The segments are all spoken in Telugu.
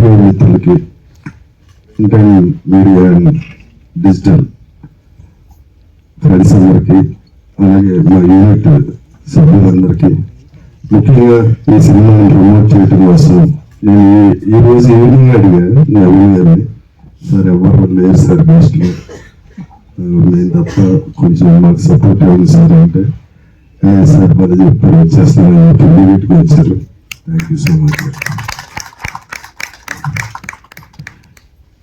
పాత్రికేయ మిత్రులకి ఇంకా మీడియా అండ్ డిజిటల్ ఫ్రెండ్స్ అందరికీ అలాగే మా యూనిట్ సభ్యులందరికీ ముఖ్యంగా ఈ సినిమాని ప్రమోట్ చేయటం కోసం నేను ఈ- రోజు ఈవినింగ్ అడిగా నేను గారిని సార్ ఎవరు లేరు సార్ బెస్ట్లో నేను తప్ప కొంచెం మాకు సపోర్ట్ ఇవ్వండి సార్ అంటే సార్ పది చెప్పారు. వచ్చేస్తున్నాను చెప్పి ఇమీడియట్గా వచ్చారు. థ్యాంక్ యూ సో మచ్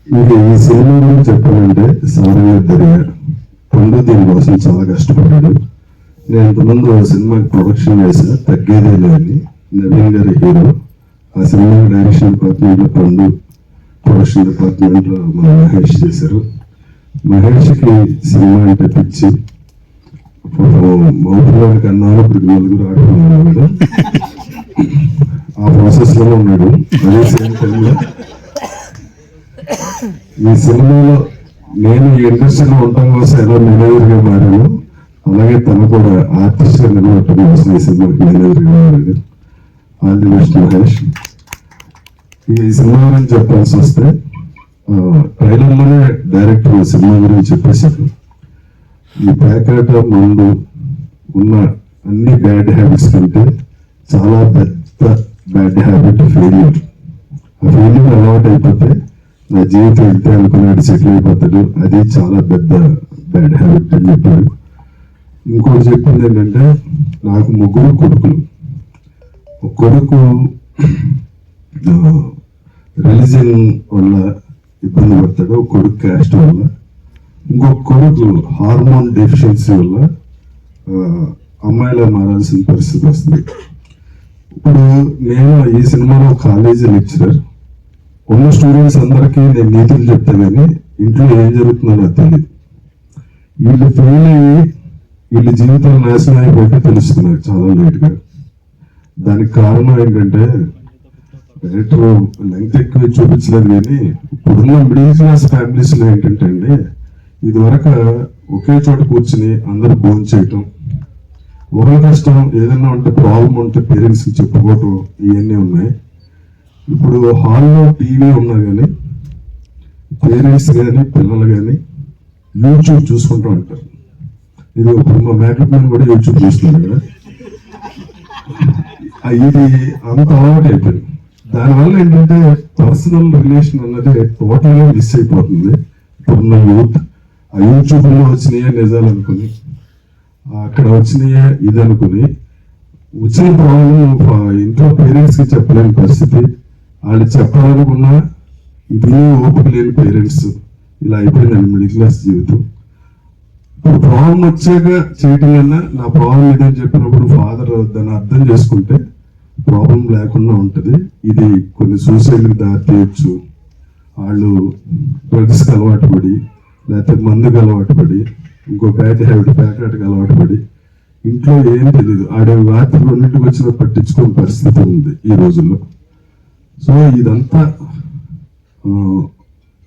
ఇక ఈ సినిమా చెప్పాలంటే సారంగా దర్గా పండు దీనికోసం చాలా కష్టపడ్డాడు. నేను ఇంతకుముందు ఒక సినిమాకి ప్రొడక్షన్ చేశా తగ్గేదే లేని నవీన్ గారి హీరో. ఆ సినిమా డైరెక్షన్ డిపార్ట్మెంట్లో పండు ప్రొడక్షన్ డిపార్ట్మెంట్లో మన మహేష్ చేశారు. మహేష్కి సినిమా అంటే పిచ్చి. మౌపులో కన్నాను ఇప్పుడు నలుగురు ఆడుతున్నాడు ఆ ప్రాసెస్లో ఉన్నాడు. అదే సేమ్ టైంలో ఈ సినిమాలో నేను ఈ ఇండస్ట్రీలో ఉండటం కోసం ఎలా మేనేజర్గా మారాను. అలాగే తను కూడా ఆర్టిస్ట్గా నిలబెట్టడం కోసం ఈ సినిమాకి మేనేజర్గా మారాడు. All the best Mahesh. ఈ సినిమా గురించి చెప్పాల్సి వస్తే ట్రైలర్లోనే డైరెక్టర్ సినిమా గురించి చెప్పేశారు. ఈ ప్యాకెట్ ముందు ఉన్న అన్ని బ్యాడ్ హ్యాబిట్స్ కంటే చాలా పెద్ద బ్యాడ్ హ్యాబిట్ ఫెయిల్యూర్ ఆ ఫెయిల్యూర్ అలవాటు అయిపోతే నా జీవితం ఇంతే అనుకున్నాడు సెటిల్ అయిపోతాడు. అది చాలా పెద్ద బ్యాడ్ హ్యాబిట్ అని చెప్పాడు ఇంకోటి చెప్పింది ఏంటంటే నాకు ముగ్గురు కొడుకులు. ఒక కొడుకు రిలీజన్ వల్ల ఇబ్బంది పడతాడు. ఒక కొడుకు క్యాస్ట్ వల్ల. ఇంకొక కొడుకు హార్మోన్ డెఫిషియన్సీ వల్ల అమ్మాయిలా మారాల్సిన పరిస్థితి వస్తుంది. ఇప్పుడు నేను ఈ సినిమాలో కాలేజీ లెక్చరర్ ఉన్న స్టూడెంట్స్ అందరికీ నేను నీతులు చెప్తానని ఇంట్లో ఏం జరుగుతుందో తెలియదు వీళ్ళు ఫెయిల్ అయ్యి వీళ్ళ జీవితం నాశనం అయిపోతే తెలుస్తున్నారు చాలా లేట్గా. దానికి కారణం ఏంటంటే డైరెక్టర్ లెంగ్త్ ఎక్కువ చూపించలేదు కానీ ఇప్పుడున్న మిడిల్ క్లాస్ ఫ్యామిలీస్లో ఏంటంటే అండి ఇదివరకు ఒకే చోట కూర్చుని అందరూ భోజనం చేయటం ఒకరి కష్టం ఏదైనా ఉంటే ప్రాబ్లం ఉంటే పేరెంట్స్కి చెప్పుకోవటం ఇవన్నీ ఉన్నాయి. ఇప్పుడు హాల్లో టీవీ ఉన్నా కానీ పేరెంట్స్ కానీ పిల్లలు కానీ యూట్యూబ్ చూసుకుంటూ ఉంటారు. ఇది ఇప్పుడు మా మేకప్ మ్యాన్ కూడా యూట్యూబ్ చూస్తున్నారు కదా. ఇది అంత అలవాటు అయిపోయింది. దానివల్ల ఏంటంటే పర్సనల్ రిలేషన్ అన్నది టోటల్గా మిస్ అయిపోతుంది. ఇప్పుడున్న యూత్ ఆ యూట్యూబ్లో వచ్చినాయే నిజాలు అనుకుని అక్కడ వచ్చినాయే ఇది అనుకుని వచ్చిన ప్రాబ్లం ఇంట్లో పేరెంట్స్కి చెప్పలేని పరిస్థితి. వాళ్ళు చెప్పాలనుకున్నా ఇది ఓపిక లేని పేరెంట్స్ ఇలా అయిపోయిందండి మిడిల్ క్లాస్ జీవితం. ఇప్పుడు ప్రాబ్లం వచ్చాక చేయటం కన్నా నా ప్రాబ్లం ఇదని చెప్పినప్పుడు ఫాదర్ దాన్ని అర్థం చేసుకుంటే ప్రాబ్లం లేకుండా ఉంటుంది. ఇది కొన్ని సూసైడ్కి దారి తీయచ్చు. వాళ్ళు డ్రగ్స్కి అలవాటు పడి లేకపోతే మందుకు అలవాటు పడి ఇంకో బ్యాడ్ హ్యాబిట్ ప్యాకెట్కి అలవాటు పడి ఇంట్లో ఏం తెలియదు ఆడే రాత్రి రెండింటికి వచ్చిన పట్టించుకోని పరిస్థితి ఉంది ఈ రోజుల్లో. సో ఇదంతా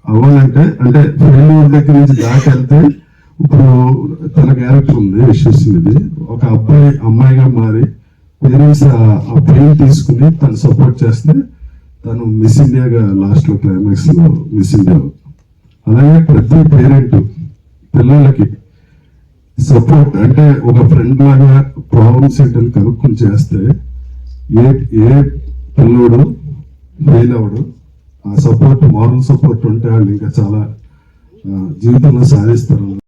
అవ్వాలంటే అంటే ఫెయిల్యూర్ దగ్గర నుంచి దాకా వెళ్తే ఇప్పుడు తన క్యారెక్టర్ ఉంది విశ్వసింది ఒక అబ్బాయి అమ్మాయిగా మారి పేరెంట్స్ ఆ పెయిన్ తీసుకుని తను సపోర్ట్ చేస్తే తను మిస్ ఇండియాగా లాస్ట్లో క్లైమాక్స్లో మిస్ ఇండియా. అలాగే ప్రతి పేరెంట్ పిల్లలకి సపోర్ట్ అంటే ఒక ఫ్రెండ్ లాగా ప్రాబ్లమ్స్ ఏంటని కనుక్కొని చేస్తే ఏ ఏ పిల్లోడు ఫెయిల్ అవ్వడు ఆ సపోర్ట్ మారల్ సపోర్ట్ ఉంటే వాళ్ళు ఇంకా చాలా జీవితంలో సాధిస్తారు.